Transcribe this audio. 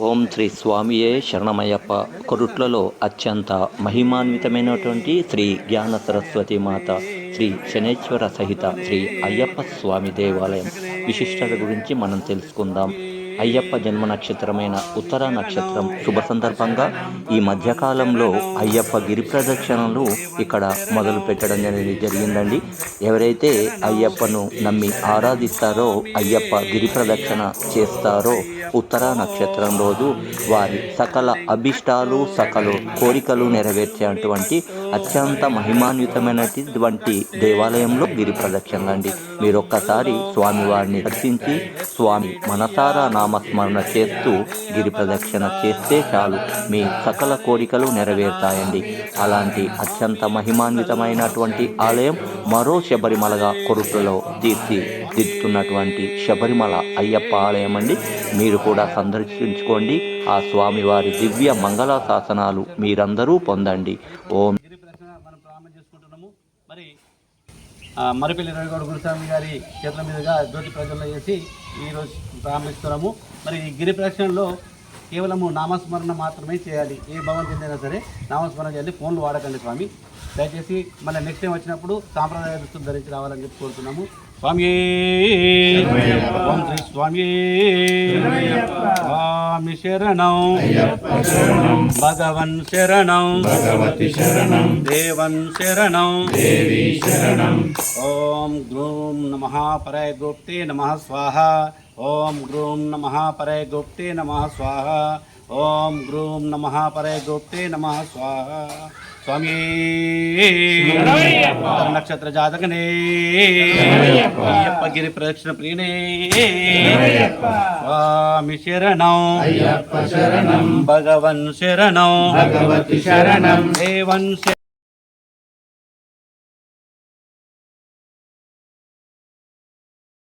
ఓం శ్రీ స్వామియే శరణమయ్యప్ప. కొరుట్లలో అత్యంత మహిమాన్వితమైనటువంటి శ్రీ జ్ఞాన సరస్వతి మాత శ్రీ శనేశ్వర సహిత శ్రీ అయ్యప్ప స్వామి దేవాలయం. విశిష్టత గురించి మనం తెలుసుకుందాం. అయ్యప్ప జన్మ నక్షత్రమైన ఉత్తర నక్షత్రం శుభ సందర్భంగా ఈ మధ్యకాలంలో అయ్యప్ప గిరి ప్రదక్షిణలు ఇక్కడ మొదలు పెట్టడం అనేది జరిగిందండి. ఎవరైతే అయ్యప్పను నమ్మి ఆరాధిస్తారో అయ్యప్ప గిరి ప్రదక్షిణ చేస్తారో ఉత్తర నక్షత్రం రోజు వారి సకల అభిష్టాలు సకల కోరికలు నెరవేర్చేటువంటి అత్యంత మహిమాన్వితమైనటువంటి దేవాలయంలో గిరి ప్రదక్షిణ అండి మీరు ఒక్కసారి స్వామివారిని దర్శించి స్వామి మనసారా నామస్మరణ చేస్తూ గిరి ప్రదక్షిణ చేస్తే చాలు. మీ సకల కోరికలు నెరవేరుతాయండి. అలాంటి అత్యంత మహిమాన్వితమైనటువంటి ఆలయం మరో శబరిమలగా కొరుట్లలో తీర్చిదిద్దుతున్నటువంటి శబరిమల అయ్యప్ప ఆలయం అండి మీరు కూడా సందర్శించుకోండి. ఆ స్వామివారి దివ్య మంగళ శాసనాలు మీరందరూ పొందండి. ఓం. మరి మరిపల్లి రవిగౌడ గురుస్వామి గారి చేతుల మీదుగా జ్యోతి ప్రజల్లో చేసి ఈరోజు ప్రారంభిస్తున్నాము. మరి ఈ గిరి ప్రదక్షిణలో కేవలము నామస్మరణ మాత్రమే చేయాలి. ఏ భవన్ చెందినా సరే నామస్మరణ చేయాలి ఫోన్లు వాడకండి స్వామి. దయచేసి మళ్ళీ నెక్స్ట్ టైం వచ్చినప్పుడు సాంప్రదాయ దుస్తులు ధరించి రావాలని చెప్పి కోరుతున్నాము. స్వామి. ఓం శ్రీ స్వామి. స్వామి శరణం భగవన్ శరణం భగవతి శరణం దేవన్ శరణం దేవి శరణం ఓం గ్రూం నమ పరయ గోప్తే నమ స్వాహ ఓం గ్రూం నమ పరయ గోప్తే నమ స్వాహ ఓం గ్రూం నమ పరయ గోప్తే నమ స్వాహ స్వామి. నక్షత్ర జాతకనే. అయ్యప్ప గిరి ప్రదక్షిణ ప్రియనే. స్వామి శరణం. భగవన్ శరణం. భగవతి శరణం. దేవన్ శరణం